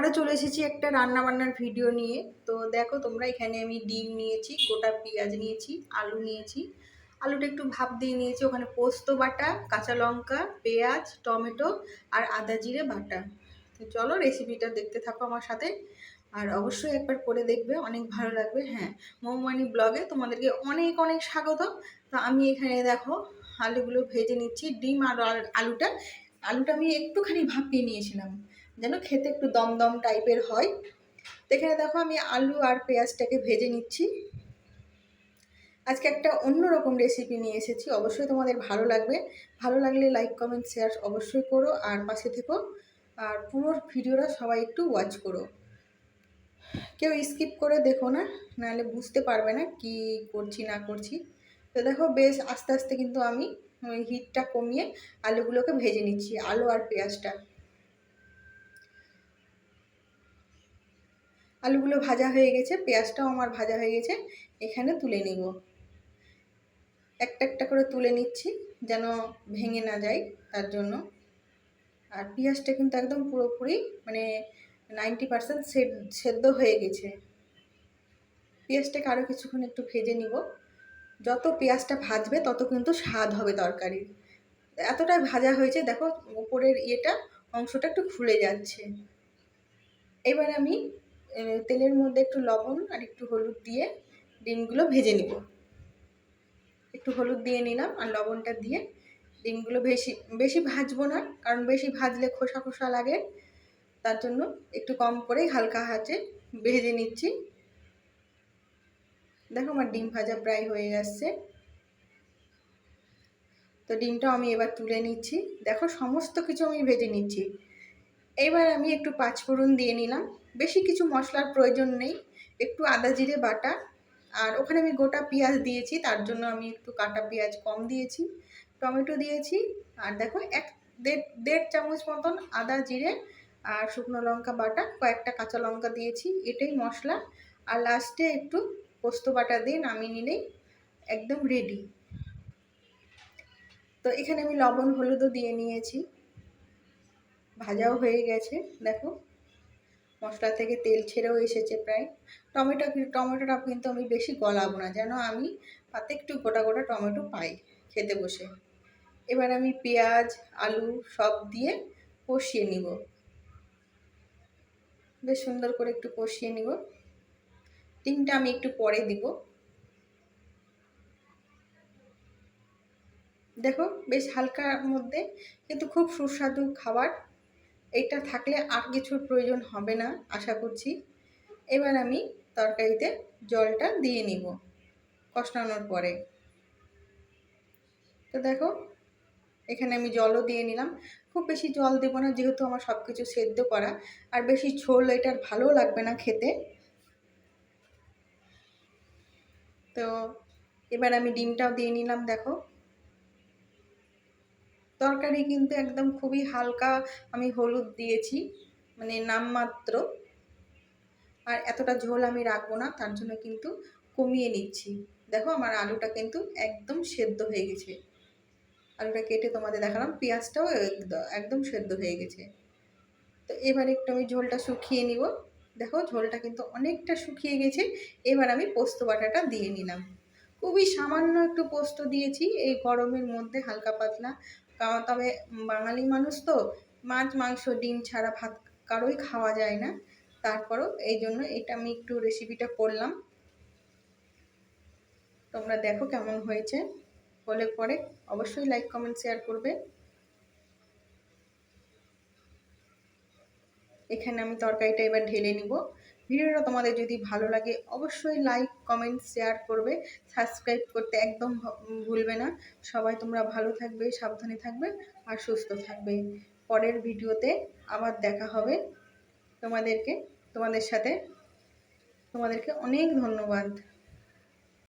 আবারও চলে এসেছি একটা রান্না বান্নার ভিডিও নিয়ে। তো দেখো তোমরা, এখানে আমি ডিম নিয়েছি, গোটা পেঁয়াজ নিয়েছি, আলু নিয়েছি। আলুটা একটু ভাপ দিয়ে নিয়েছি, ওখানে পোস্ত বাটা, কাঁচা লঙ্কা, পেঁয়াজ, টমেটো আর আদা জিরে বাটা। তো চলো রেসিপিটা দেখতে থাকো আমার সাথে। আর অবশ্যই একবার করে দেখবে, অনেক ভালো লাগবে। হ্যাঁ মৌমানি ব্লগে তোমাদেরকে অনেক অনেক স্বাগত। তো আমি এখানে দেখো আলুগুলো ভেজে নিচ্ছি, ডিম আর আলুটা। আলুটা আমি একটুখানি ভাপিয়ে নিয়েছিলাম। যেন খেতে একটু দমদম টাইপের হয়। তো এখানে দেখো আমি আলু আর পেঁয়াজটাকে ভেজে নিচ্ছি। আজকে একটা অন্যরকম রেসিপি নিয়ে এসেছি, অবশ্যই তোমাদের ভালো লাগবে। ভালো লাগলে লাইক কমেন্ট শেয়ার অবশ্যই করো আর পাশে থেকো। আর পুরো ভিডিওটা সবাই একটু ওয়াচ করো। কেউ স্কিপ করে দেখো না, নাহলে বুঝতে পারবে না কি করছি, না করছি। তো দেখো বেশ আস্তে আস্তে কিন্তু আমি হিটটা কমিয়ে আলুগুলোকে ভেজে নিচ্ছি, আলু আর পেঁয়াজটা। আলুগুলো ভাজা হয়ে গেছে, পেঁয়াজটাও আমার ভাজা হয়ে গেছে, এখানে তুলে নিব। একটা একটা করে তুলে নিচ্ছি যেন ভেঙে না যায় তার জন্য। আর পেঁয়াজটা কিন্তু একদম পুরোপুরি মানে নাইনটি পার্সেন্ট সেদ্ধ হয়ে গেছে। পেঁয়াজটাকে আরও কিছুক্ষণ একটু ভেজে নিব। যত পেঁয়াজটা ভাজবে তত কিন্তু স্বাদ হবে তরকারির এতটা ভাজা হয়েছে, দেখো, উপরের ইয়েটা অংশটা একটু খুলে যাচ্ছে। এবার আমি তেলের মধ্যে একটু লবণ আর একটু হলুদ দিয়ে ডিমগুলো ভেজে নিব। একটু হলুদ দিয়ে নিলাম আর লবণটা দিয়ে ডিমগুলো বেশি বেশি ভাজবো না, কারণ বেশি ভাজলে খোসা খোসা লাগে। তার জন্য একটু কম করেই হালকা হাতে ভেজে নিচ্ছি। দেখো আমার ডিম ভাজা প্রায় হয়ে যাচ্ছে তো ডিমটা আমি এবার তুলে নিচ্ছি। দেখো সমস্ত কিছু আমি ভেজে নিচ্ছি। এবার আমি একটু পাঁচফোড়ন দিয়ে নিলাম। বেশি কিছু মশলার প্রয়োজন নেই। একটু আদা জিরে বাটা আর ওখানে আমি গোটা পেঁয়াজ দিয়েছি, তার জন্য আমি একটু কাটা পেঁয়াজ কম দিয়েছি, টমেটো দিয়েছি আর দেখো এক দেড় দেড় চামচ মতন আদা জিরে আর শুকনো লঙ্কা বাটা, কয়েকটা কাঁচা লঙ্কা দিয়েছি, এটাই মশলা। আর লাস্টে একটু পোস্ত বাটা দিয়ে নামিয়ে নিলেই একদম রেডি তো এখানে আমি লবণ, হলুদও দিয়ে নিয়েছি। ভাজাও হয়ে গেছে, দেখো। মশলা থেকে তেল ছেড়েও এসেছে প্রায়। টমেটো টমেটোটা কিন্তু আমি বেশি গলাবো না, যেন আমি তাতে একটু গোটা গোটা টমেটো পাই খেতে বসে। এবার আমি পেঁয়াজ, আলু সব দিয়ে কষিয়ে নিব। বেশ সুন্দর করে একটু কষিয়ে নিব। ডিমটা আমি একটু পরে দিব। দেখো, বেশ হালকার মধ্যে কিন্তু খুব সুস্বাদু খাবার। এটা থাকলে আর কিছুর প্রয়োজন হবে না, আশা করছি। এবার আমি তরকারিতে জলটা দিয়ে নিব কষানোর পরে। তো দেখো, এখানে আমি জলও দিয়ে নিলাম। খুব বেশি জল দেবো না, যেহেতু আমার সব কিছু সেদ্ধ করা। আর বেশি ঝোল এটার ভালোও লাগবে না খেতে। তো এবার আমি ডিমটাও দিয়ে নিলাম, দেখো। তরকারি কিন্তু একদম খুবই হালকা আমি হলুদ দিয়েছি মানে নামমাত্র। আর এতটা ঝোল আমি রাখব না, তার জন্য কিন্তু কমিয়ে নিচ্ছি। দেখো আমার আলুটা কিন্তু একদম সেদ্ধ হয়ে গেছে। আলুটা কেটে তোমাদের দেখালাম, পেঁয়াজটাও একদম সেদ্ধ হয়ে গেছে। তো এবার একটু আমি ঝোলটা শুকিয়ে নিব। দেখো ঝোলটা কিন্তু অনেকটা শুকিয়ে গেছে, এবার আমি পোস্ত বাটাটা দিয়ে নিলাম। খুবই সামান্য একটু পোস্ত দিয়েছি, এই গরমের মধ্যে হালকা পাতলা তবে বাঙালি মানুষ তো মাছ, মাংস, ডিম ছাড়া ভাত কারোই খাওয়া যায় না। তারপরও এই জন্য এটা আমি একটু রেসিপিটা করলাম। তোমরা দেখো কেমন হয়েছে। হলে পরে অবশ্যই লাইক কমেন্ট শেয়ার করবে। এখানে আমি তরকারিটা এবার ঢেলে নিব। ভিডিওটা তোমাদের যদি ভালো লাগে, অবশ্যই লাইক কমেন্ট শেয়ার করবে। সাবস্ক্রাইব করতে একদম ভুলবে না। সবাই তোমরা ভালো থাকবে, সাবধানে থাকবে আর সুস্থ থাকবে। পরের ভিডিওতে আবার দেখা হবে তোমাদেরকে, তোমাদের সাথে। তোমাদেরকে অনেক ধন্যবাদ।